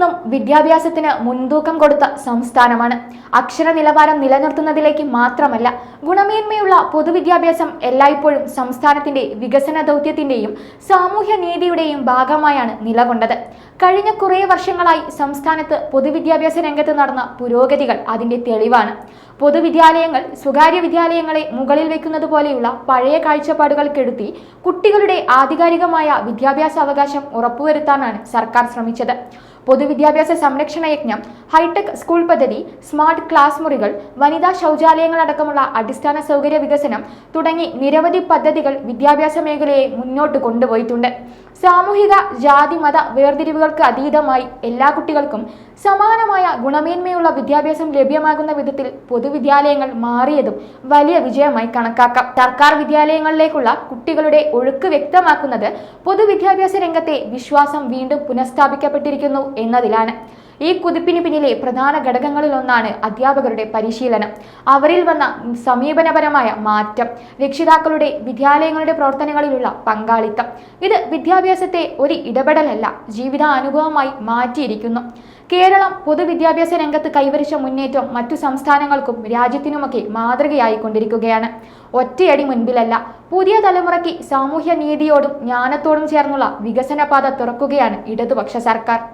എന്നും വിദ്യാഭ്യാസത്തിന് മുൻതൂക്കം കൊടുത്ത സംസ്ഥാനമാണ്. അക്ഷര നിലവാരം നിലനിർത്തുന്നതിലേക്ക് മാത്രമല്ല ഗുണമേന്മയുള്ള പൊതുവിദ്യാഭ്യാസം എല്ലായ്പ്പോഴും സംസ്ഥാനത്തിന്റെ വികസന ദൗത്യത്തിന്റെയും സാമൂഹ്യ നീതിയുടെയും ഭാഗമായാണ് നിലകൊണ്ടത്. കഴിഞ്ഞ കുറേ വർഷങ്ങളായി സംസ്ഥാനത്ത് പൊതുവിദ്യാഭ്യാസ രംഗത്ത് നടന്ന പുരോഗതികൾ അതിന്റെ തെളിവാണ്. പൊതുവിദ്യാലയങ്ങൾ സ്വകാര്യ വിദ്യാലയങ്ങളെ മുകളിൽ വെക്കുന്നത് പോലെയുള്ള പഴയ കാഴ്ചപ്പാടുകൾ കെടുത്തി കുട്ടികളുടെ ആധികാരികമായ വിദ്യാഭ്യാസ അവകാശം ഉറപ്പുവരുത്താനാണ് സർക്കാർ ശ്രമിച്ചത്. പൊതുവിദ്യാഭ്യാസ സംരക്ഷണ യജ്ഞം ഹൈടെക് സ്കൂൾ പദ്ധതി സ്മാർട്ട് ക്ലാസ് മുറികൾ വനിതാ ശൗചാലയങ്ങൾ അടക്കമുള്ള അടിസ്ഥാന സൗകര്യ വികസനം തുടങ്ങി നിരവധി പദ്ധതികൾ വിദ്യാഭ്യാസ മേഖലയെ മുന്നോട്ട് കൊണ്ടുപോയിട്ടുണ്ട്. സാമൂഹിക ജാതി മത വേർതിരിവുകൾക്ക് അതീതമായി എല്ലാ കുട്ടികൾക്കും സമാനമായ ഗുണമേന്മയുള്ള വിദ്യാഭ്യാസം ലഭ്യമാകുന്ന വിധത്തിൽ പൊതുവിദ്യാലയങ്ങൾ മാറിയതും വലിയ വിജയമായി കണക്കാക്കാം. സർക്കാർ വിദ്യാലയങ്ങളിലേക്കുള്ള കുട്ടികളുടെ ഒഴുക്ക് വ്യക്തമാക്കുന്നത് പൊതുവിദ്യാഭ്യാസ രംഗത്തെ വിശ്വാസം വീണ്ടും പുനഃസ്ഥാപിക്കപ്പെട്ടിരിക്കുന്നു എന്നതിലാണ്. ഈ കുതിപ്പിന് പിന്നിലെ പ്രധാന ഘടകങ്ങളിലൊന്നാണ് അധ്യാപകരുടെ പരിശീലനം. അവരിൽ വന്ന സമീപനപരമായ മാറ്റം രക്ഷിതാക്കളുടെ വിദ്യാലയങ്ങളുടെ പ്രവർത്തനങ്ങളിലുള്ള പങ്കാളിത്തം. ഇത് വിദ്യാഭ്യാസത്തെ ഒരു ഇടപെടലല്ല ജീവിതാനുഭവമായി മാറ്റിയിരിക്കുന്നു. കേരളം പൊതുവിദ്യാഭ്യാസ രംഗത്ത് കൈവരിച്ച മുന്നേറ്റം മറ്റു സംസ്ഥാനങ്ങൾക്കും രാജ്യത്തിനുമൊക്കെ മാതൃകയായി കൊണ്ടിരിക്കുകയാണ് ഒറ്റയടി മുൻപിലല്ല പുതിയ തലമുറയ്ക്ക് സാമൂഹ്യ നീതിയോടും ജ്ഞാനത്തോടും ചേർന്നുള്ള വികസനപാത തുറക്കുകയാണ് ഇടതുപക്ഷ സർക്കാർ.